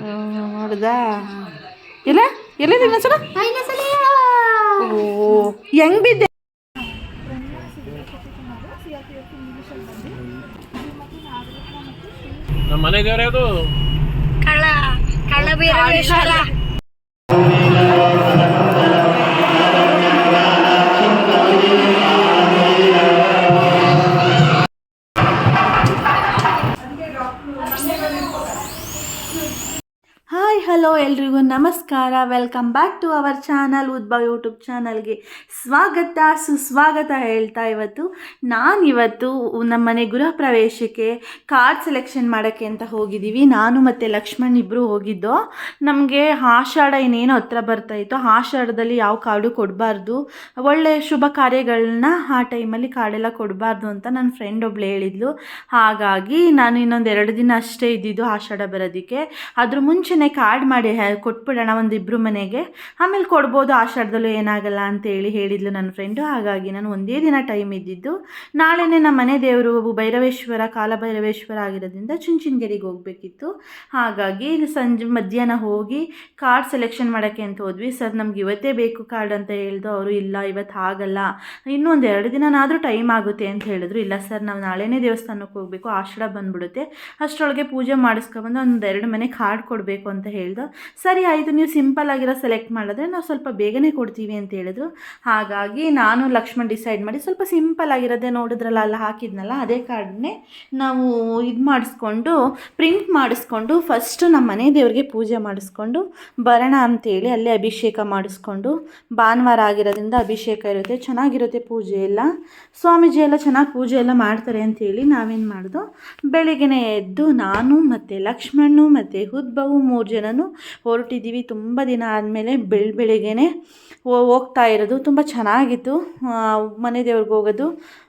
ನೋಡ್ದಾ ಇಲ್ಲ ಎಲ್ಲಿದೆ ಇನ್ನೊಂದ್ಸಲ ಓ ಹೆಂಗ್ ಬಿದ್ದೆ? ನಮ್ಮ ಮನೆ ದೇವ್ರ ಯಾವುದು? ಕಳ್ಳ ಕಳ್ಳ ಬೀರೇಶ್ವರ ಎಲ್ರಿಗೂ ನಮಸ್ಕಾರ. Welcome back to our channel Udbhav YouTube ಚಾನಲ್ಗೆ ಸ್ವಾಗತ, ಸುಸ್ವಾಗತ ಹೇಳ್ತಾ ಇವತ್ತು. ನಾನಿವತ್ತು ನಮ್ಮ ಮನೆ ಗೃಹ ಪ್ರವೇಶಕ್ಕೆ ಕಾರ್ಡ್ ಸೆಲೆಕ್ಷನ್ ಮಾಡೋಕ್ಕೆ ಅಂತ ಹೋಗಿದ್ದೀವಿ. ನಾನು ಮತ್ತು ಲಕ್ಷ್ಮಣ್ ಇಬ್ಬರು ಹೋಗಿದ್ದೋ, ನಮಗೆ ಆಷಾಢ ಇನ್ನೇನು ಹತ್ರ ಬರ್ತಾಯಿತ್ತು ಆಷಾಢದಲ್ಲಿ ಯಾವ ಕಾರ್ಡು ಕೊಡಬಾರ್ದು ಒಳ್ಳೆಯ ಶುಭ ಕಾರ್ಯಗಳನ್ನ ಆ ಟೈಮಲ್ಲಿ ಕಾರ್ಡೆಲ್ಲ ಕೊಡಬಾರ್ದು ಅಂತ ನನ್ನ ಫ್ರೆಂಡ್ ಒಬ್ಳು ಹೇಳಿದ್ಲು. ಹಾಗಾಗಿ ನಾನು ಇನ್ನೊಂದು ಎರಡು ದಿನ ಅಷ್ಟೇ ಇದ್ದಿದ್ದು ಆಷಾಢ ಬರೋದಕ್ಕೆ. ಅದ್ರ ಮುಂಚೆನೇ ಕಾರ್ಡ್ ಮಾಡಿ ಹೆ- ಕೊಟ್ಬಿಡೋಣ ಒಂದು ಇಬ್ಬರು ಮನೆಗೆ. ಆಮೇಲೆ ಕೊಡ್ಬೋದು, ಆಷಾಢದಲ್ಲೂ ಏನಾಗಲ್ಲ ಅಂತೇಳಿ ಹೇಳಿದ್ಲು ನನ್ನ ಫ್ರೆಂಡು ಹಾಗಾಗಿ ನಾನು ಒಂದೇ ದಿನ ಟೈಮ್ ಇದ್ದಿದ್ದು, ನಾಳೆನೇ ನಮ್ಮ ಮನೆ ದೇವರು ಭೈರವೇಶ್ವರ ಕಾಲಭೈರವೇಶ್ವರ ಆಗಿರೋದ್ರಿಂದ ಚುಂಚನಗಿರಿಗೆ ಹೋಗಬೇಕಿತ್ತು. ಹಾಗಾಗಿ ಸಂಜೆ ಮಧ್ಯಾಹ್ನ ಹೋಗಿ ಕಾರ್ಡ್ ಸೆಲೆಕ್ಷನ್ ಮಾಡೋಕ್ಕೆ ಅಂತ ಹೋದ್ವಿ. ಸರ್, ನಮ್ಗೆ ಇವತ್ತೇ ಬೇಕು ಕಾರ್ಡ್ ಅಂತ ಹೇಳಿದ್ರು ಅವರು ಇಲ್ಲ, ಇವತ್ತು ಆಗಲ್ಲ. ಇನ್ನೂ ಒಂದು ಎರಡು ದಿನನಾದರೂ ಟೈಮ್ ಆಗುತ್ತೆ ಅಂತ ಹೇಳಿದ್ರು. ಇಲ್ಲ ಸರ್, ನಾವು ನಾಳೆನೇ ದೇವಸ್ಥಾನಕ್ಕೆ ಹೋಗಬೇಕು, ಆಷಾಢ ಬಂದ್ಬಿಡುತ್ತೆ. ಅಷ್ಟರೊಳಗೆ ಪೂಜೆ ಮಾಡಿಸ್ಕೊಬಂದು ಒಂದು ಎರಡು ಮನೆ ಕಾರ್ಡ್ ಕೊಡಬೇಕು ಅಂತ ಹೇಳ್ದು ಸರಿ, ಆಯಿತು, ನೀವು ಸಿಂಪಲ್ ಆಗಿರೋ ಸೆಲೆಕ್ಟ್ ಮಾಡಿದ್ರೆ ನಾವು ಸ್ವಲ್ಪ ಬೇಗನೆ ಕೊಡ್ತೀವಿ ಅಂತ ಹೇಳಿದ್ರು. ಹಾಗಾಗಿ ನಾನು ಲಕ್ಷ್ಮಣ್ ಡಿಸೈಡ್ ಮಾಡಿ ಸ್ವಲ್ಪ ಸಿಂಪಲ್ ಆಗಿರೋದೇ ನೋಡಿದ್ರಲ್ಲ, ಅಲ್ಲ ಹಾಕಿದ್ನಲ್ಲ, ಅದೇ ಕಾರ್ಡ್ನೇ ನಾವು ಇದು ಮಾಡಿಸ್ಕೊಂಡು, ಪ್ರಿಂಟ್ ಮಾಡಿಸ್ಕೊಂಡು ಫಸ್ಟು ನಮ್ಮ ಮನೆ ದೇವರಿಗೆ ಪೂಜೆ ಮಾಡಿಸ್ಕೊಂಡು, ಬರೋಣ ಅಂತೇಳಿ ಅಲ್ಲೇ ಅಭಿಷೇಕ ಮಾಡಿಸ್ಕೊಂಡು, ಭಾನುವಾರ ಆಗಿರೋದ್ರಿಂದ ಅಭಿಷೇಕ ಇರುತ್ತೆ, ಚೆನ್ನಾಗಿರುತ್ತೆ ಪೂಜೆ ಎಲ್ಲ. ಸ್ವಾಮೀಜಿ ಎಲ್ಲ ಚೆನ್ನಾಗಿ ಪೂಜೆ ಎಲ್ಲ ಮಾಡ್ತಾರೆ ಅಂತೇಳಿ ನಾವೇನು ಮಾಡಿದೋ? ಬೆಳಿಗ್ಗೆನೇ ಎದ್ದು ನಾನು ಮತ್ತು ಲಕ್ಷ್ಮಣ್ಣು ಮತ್ತು ಹುದ್ಬವು ಮೂರು ಜನನು ಹೊರಟಿದ್ದೀವಿ. ತುಂಬ ದಿನ ಆದಮೇಲೆ ಬೆಳ ಬೆಳಿಗ್ಗೆ ಹೋಗ್ತಾ ಇರೋದು. ತುಂಬ ಚೆನ್ನಾಗಿತ್ತು. ಮನೆ ದೇವ್ರಿಗೆ ಹೋಗೋದು.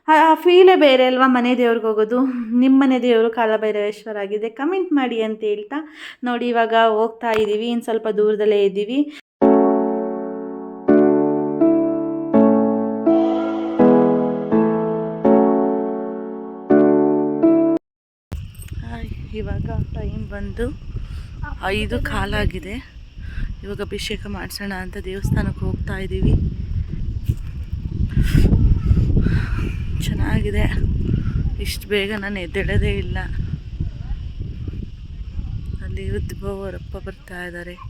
ಆ ಫೀಲೇ ಬೇರೆ ಅಲ್ವಾ ಮನೆ ದೇವ್ರಿಗೆ ಹೋಗೋದು. ನಿಮ್ಮ ಮನೆ ದೇವರು ಕಾಲಭೈರವೇಶ್ವರ ಆಗಿದೆ. ಕಮೆಂಟ್ ಮಾಡಿ ಅಂತ ಹೇಳ್ತಾ ನೋಡಿ ಇವಾಗ ಹೋಗ್ತಾ ಇದ್ದೀವಿ. ಇನ್ನು ಸ್ವಲ್ಪ ದೂರದಲ್ಲೇ ಇದ್ದೀವಿ. ಇವಾಗ ಟೈಮ್ ಬಂದು ಐದು ಕಾಲಾಗಿದೆ. ಇವಾಗ ಅಭಿಷೇಕ ಮಾಡಿಸೋಣ ಅಂತ ದೇವಸ್ಥಾನಕ್ಕೆ ಹೋಗ್ತಾ ಇದ್ದೀವಿ. ಚೆನ್ನಾಗಿದೆ. ಇಷ್ಟು ಬೇಗ ನಾನು ಎದ್ದೇಳೋದೇ ಇಲ್ಲ. ಅಲ್ಲಿ ಉದ್ಭವರಪ್ಪ ಬರ್ತಾ ಇದ್ದಾರೆ.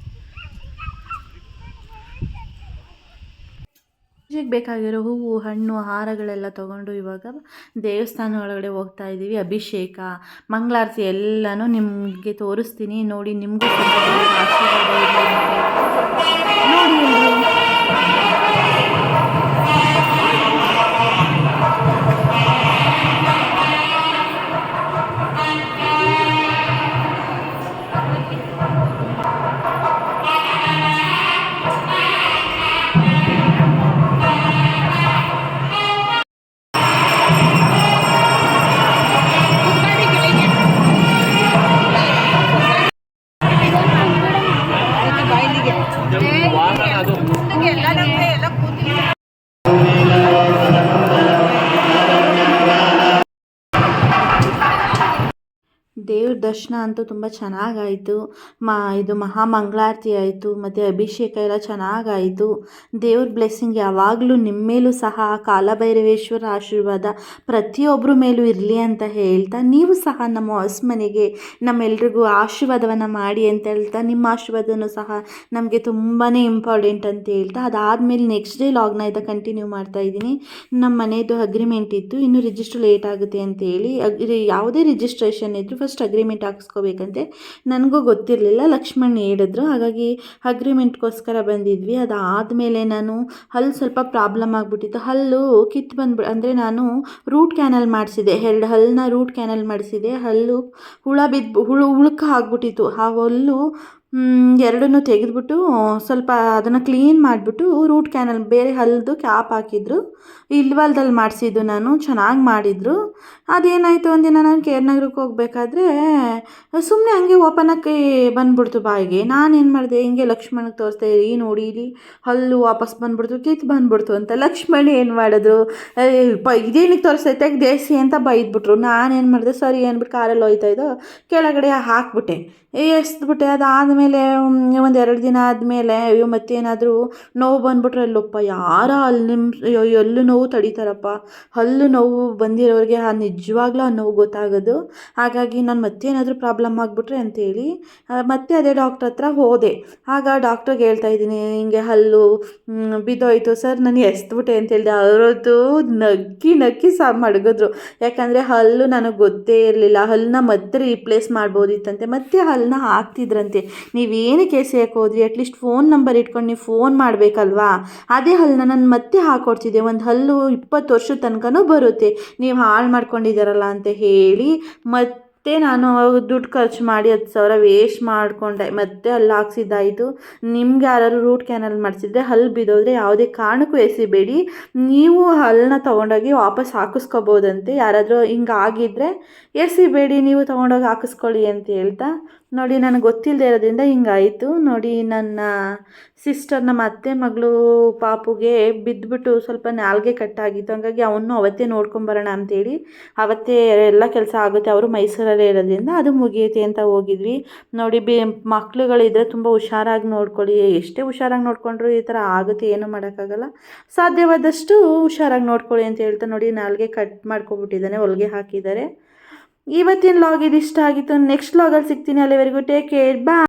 ಪೂಜೆಗೆ ಬೇಕಾಗಿರೋ ಹೂವು, ಹಣ್ಣು, ಹಾರಗಳೆಲ್ಲ ತೊಗೊಂಡು ಇವಾಗ ದೇವಸ್ಥಾನ ಒಳಗಡೆ ಹೋಗ್ತಾ ಇದ್ದೀವಿ. ಅಭಿಷೇಕ, ಮಂಗಳಾರತಿ ಎಲ್ಲನೂ ನಿಮಗೆ ತೋರಿಸ್ತೀನಿ. ನೋಡಿ, ನಿಮಗೂ ದೇವ್ರ ದರ್ಶನ ಅಂತೂ ತುಂಬ ಚೆನ್ನಾಗಾಯಿತು. ಮಾ, ಇದು ಮಹಾಮಂಗಳಾರತಿ ಆಯಿತು, ಮತ್ತು ಅಭಿಷೇಕ ಎಲ್ಲ ಚೆನ್ನಾಗಾಯಿತು. ದೇವ್ರ ಬ್ಲೆಸ್ಸಿಂಗ್ ಯಾವಾಗಲೂ ನಿಮ್ಮ ಮೇಲೂ ಸಹ ಕಾಲಭೈರವೇಶ್ವರ ಆಶೀರ್ವಾದ ಪ್ರತಿಯೊಬ್ಬರ ಮೇಲೂ ಇರಲಿ ಅಂತ ಹೇಳ್ತಾ, ನೀವು ಸಹ ನಮ್ಮ ಹೊಸ ಮನೆಗೆ ನಮ್ಮೆಲ್ರಿಗೂ ಆಶೀರ್ವಾದವನ್ನು ಮಾಡಿ ಅಂತ ಹೇಳ್ತಾ, ನಿಮ್ಮ ಆಶೀರ್ವಾದನೂ ಸಹ ನಮಗೆ ತುಂಬಾ ಇಂಪಾರ್ಟೆಂಟ್ ಅಂತ ಹೇಳ್ತಾ, ಅದಾದಮೇಲೆ ನೆಕ್ಸ್ಟ್ ಡೇ ಲಾಗ್ನ ಇದ್ದ ಕಂಟಿನ್ಯೂ ಮಾಡ್ತಾ ಇದ್ದೀನಿ. ನಮ್ಮ ಮನೆಯದು ಅಗ್ರಿಮೆಂಟ್ ಇತ್ತು, ಇನ್ನು ರಿಜಿಸ್ಟರ್ ಲೇಟ್ ಆಗುತ್ತೆ ಅಂತ ಹೇಳಿ ಯಾವುದೇ ರಿಜಿಸ್ಟ್ರೇಷನ್ ಇದ್ದರೂ ಫಸ್ಟ್ ಅಗ್ರಿಮೆಂಟ್ ಹಾಕ್ಸ್ಕೋಬೇಕಂತೆ. ನನಗೂ ಗೊತ್ತಿರಲಿಲ್ಲ ಲಕ್ಷ್ಮಣ್ ಹೇಳಿದ್ರು. ಹಾಗಾಗಿ ಅಗ್ರಿಮೆಂಟ್ಗೋಸ್ಕರ ಬಂದಿದ್ವಿ. ಅದಾದಮೇಲೆ ನಾನು ಹಲ್ಲು ಸ್ವಲ್ಪ ಪ್ರಾಬ್ಲಮ್ ಆಗಿಬಿಟ್ಟಿತ್ತು. ಹಲ್ಲು ಕಿತ್ತು ಬಂದ್ಬಿ ಅಂದರೆ ನಾನು ರೂಟ್ ಕ್ಯಾನಲ್ ಮಾಡಿಸಿದೆ. ಎರಡು ಹಲ್ಲನ್ನ ರೂಟ್ ಕ್ಯಾನಲ್ ಮಾಡಿಸಿದೆ. ಹಲ್ಲು ಹುಳ ಬಿದ್ದು, ಹುಳು ಹುಳುಕ ಆಗ್ಬಿಟ್ಟಿತ್ತು. ಆ ಹಲ್ಲು ಎರಡನ್ನೂ ತೆಗೆದುಬಿಟ್ಟು ಸ್ವಲ್ಪ ಅದನ್ನು ಕ್ಲೀನ್ ಮಾಡಿಬಿಟ್ಟು ರೂಟ್ ಕ್ಯಾನಲ್ ಬೇರೆ ಹಲ್ದು ಕ್ಯಾಪ್ ಹಾಕಿದ್ರು. ಇಲ್ವಾಲ್ದಲ್ಲಿ ಮಾಡಿಸಿದ್ದು ನಾನು, ಚೆನ್ನಾಗಿ ಮಾಡಿದರು. ಅದೇನಾಯಿತು ಒಂದಿನ ನಾನು ಕೇರ್ನಗರಕ್ಕೆ ಹೋಗ್ಬೇಕಾದ್ರೆ ಸುಮ್ಮನೆ ಹಂಗೆ ಓಪನ್ ಆಗಿ ಬಂದ್ಬಿಡ್ತು ಬಾಯಿಗೆ. ನಾನೇನು ಮಾಡಿದೆ, ಹಿಂಗೆ ಲಕ್ಷ್ಮಣಗೆ ತೋರಿಸ್ದೆ ಈ ನೋಡಿ, ಇಲ್ಲಿ ಹಲ್ಲು ವಾಪಸ್ ಬಂದ್ಬಿಡ್ತು, ಕಿತ್ತು ಬಂದ್ಬಿಡ್ತು ಅಂತ ಲಕ್ಷ್ಮಣ್ ಏನು ಮಾಡಿದ್ರು. ಪ ಇದೇನಿಗೆ ತೋರಿಸ್ತೈತೆ ತೆಗ್ದು ದೇಸಿ ಅಂತ ಬೈದ್ಬಿಟ್ರು. ನಾನೇನು ಮಾಡಿದೆ, ಸರಿ ಅಂದ್ಬಿಟ್ಟು ಕಾರಲ್ಲಿ ಹೋಯ್ತಾ ಇದ್ದೋ, ಕೆಳಗಡೆ ಹಾಕ್ಬಿಟ್ಟೆ. ಎಸ್ಬಿಟ್ಟೆ ಅದಾದಮೇಲೆ ಒಂದು ಎರಡು ದಿನ ಆದಮೇಲೆ, ಅಯ್ಯೋ, ಮತ್ತೇನಾದರೂ ನೋವು ಬಂದುಬಿಟ್ರೆ, ಅಲ್ಲಪ್ಪ, ಯಾರ ಅಲ್ಲಿ ನಿಮ್ಮ ಹಲ್ಲು ನೋವು ತಡೀತಾರಪ್ಪ. ಹಲ್ಲು ನೋವು ಬಂದಿರೋರಿಗೆ, ಆ, ನಿಜವಾಗ್ಲೂ ಆ ನೋವು ಗೊತ್ತಾಗೋದು. ಹಾಗಾಗಿ ನಾನು ಮತ್ತೇನಾದರೂ ಪ್ರಾಬ್ಲಮ್ ಆಗಿಬಿಟ್ರೆ ಅಂತೇಳಿ ಮತ್ತೆ ಅದೇ ಡಾಕ್ಟ್ರ್ ಹತ್ರ ಹೋದೆ. ಆಗ ಡಾಕ್ಟ್ರಿಗೆ ಹೇಳ್ತಾ ಇದ್ದೀನಿ, ಹಿಂಗೆ ಹಲ್ಲು ಬಿದ್ದೋಯ್ತು ಸರ್ ನಾನು ಎಸ್ದ್ಬಿಟ್ಟೆ ಅಂತ ಹೇಳಿದೆ ಅವರದ್ದು ನಕ್ಕಿ ನಕ್ಕಿ ಸಾ, ಮಡಗಿದ್ರು. ಯಾಕಂದರೆ ಹಲ್ಲು ನನಗೆ ಗೊತ್ತೇ ಇರಲಿಲ್ಲ. ಹಲ್ಲನ್ನ ಮತ್ತೆ ರೀಪ್ಲೇಸ್ ಮಾಡ್ಬೋದಿತ್ತಂತೆ. ಮತ್ತೆ ಹಲ್ಲನ್ನ ಹಾಕ್ತಿದ್ರಂತೆ. ನೀವೇನಕ್ಕೆ ಕೇಸೆ ಹಾಕೋದ್ರಿ ಅಟ್ಲೀಸ್ಟ್ ಫೋನ್ ನಂಬರ್ ಇಟ್ಕೊಂಡು ನೀವು ಫೋನ್ ಮಾಡಬೇಕಲ್ವಾ? ಅದೇ ಹಲ್ಲನ್ನ ನಾನು ಮತ್ತೆ ಹಾಕೊಡ್ತಿದ್ದೆ. ಒಂದು ಹಲ್ಲು ಇಪ್ಪತ್ತು ವರ್ಷದ ತನಕನೂ ಬರುತ್ತೆ. ನೀವು ಹಾಳು ಮಾಡ್ಕೊಂಡಿದ್ದೀರಲ್ಲ ಅಂತ ಹೇಳಿ ಮತ್ತೆ ನಾನು ದುಡ್ಡು ಖರ್ಚು ಮಾಡಿ ಹತ್ತು ಸಾವಿರ ವೇಸ್ಟ್ ಮಾಡಿಕೊಂಡೆ. ಮತ್ತೆ ಅಲ್ಲಿ ಹಾಕ್ಸಿದ್ದಾಯಿತು. ನಿಮ್ಗೆ ಯಾರಾದ್ರು ರೂಟ್ ಕ್ಯಾನಲ್ ಮಾಡಿಸಿದ್ರೆ ಹಲ್ಲು ಬಿದ್ದೋದ್ರೆ ಯಾವುದೇ ಕಾರಣಕ್ಕೂ ಎಸಿಬೇಡಿ. ನೀವು ಹಲ್ಲನ್ನ ತೊಗೊಂಡೋಗಿ ವಾಪಸ್ ಹಾಕಿಸ್ಕೋಬೋದಂತೆ. ಯಾರಾದರೂ ಹಿಂಗೆ ಆಗಿದ್ದರೆ ಎಸಿಬೇಡಿ. ನೀವು ತೊಗೊಂಡೋಗಿ ಹಾಕಿಸ್ಕೊಳ್ಳಿ ಅಂತ ಹೇಳ್ತಾ ನೋಡಿ, ನನಗೆ ಗೊತ್ತಿಲ್ಲದೆ ಇರೋದ್ರಿಂದ ಹಿಂಗಾಯಿತು. ನೋಡಿ, ನನ್ನ ಸಿಸ್ಟರ್ನ ಮತ್ತೆ ಮಗಳು ಪಾಪುಗೆ ಬಿದ್ದುಬಿಟ್ಟು ಸ್ವಲ್ಪ ನಾಲ್ಗೆ ಕಟ್ಟಾಗಿತ್ತು. ಹಂಗಾಗಿ ಅವನು ಅವತ್ತೇ ನೋಡ್ಕೊಂಬರೋಣ ಅಂತೇಳಿ ಅವತ್ತೇ ಎಲ್ಲ ಕೆಲಸ ಆಗುತ್ತೆ. ಅವರು ಮೈಸೂರಲ್ಲೇ ಇರೋದ್ರಿಂದ ಅದು ಮುಗಿಯುತ್ತೆ ಅಂತ ಹೋಗಿದ್ವಿ. ನೋಡಿ, ಬಿ, ಮಕ್ಳುಗಳಿದ್ರೆ ತುಂಬ ಹುಷಾರಾಗಿ ನೋಡ್ಕೊಳ್ಳಿ. ಎಷ್ಟೇ ಹುಷಾರಾಗಿ ನೋಡಿಕೊಂಡ್ರು ಈ ಥರ ಆಗುತ್ತೆ, ಏನೂ ಮಾಡೋಕ್ಕಾಗಲ್ಲ. ಸಾಧ್ಯವಾದಷ್ಟು ಹುಷಾರಾಗಿ ನೋಡ್ಕೊಳ್ಳಿ ಅಂತ ಹೇಳ್ತಾ ನೋಡಿ, ನಾಲ್ಗೆ ಕಟ್ ಮಾಡ್ಕೊಬಿಟ್ಟಿದ್ದಾನೆ, ಹೊಲಿಗೆ ಹಾಕಿದ್ದಾರೆ. ಇವತ್ತಿನ ಲಾಗ್ ಇದಿಷ್ಟ ಆಗಿತ್ತು. ನೆಕ್ಸ್ಟ್ ಲಾಗಲ್ಲಿ ಸಿಗ್ತೀನಿ. ಅಲ್ಲಿವರೆಗೂ ಟೇಕ್ ಕೇರ್ ಬಾ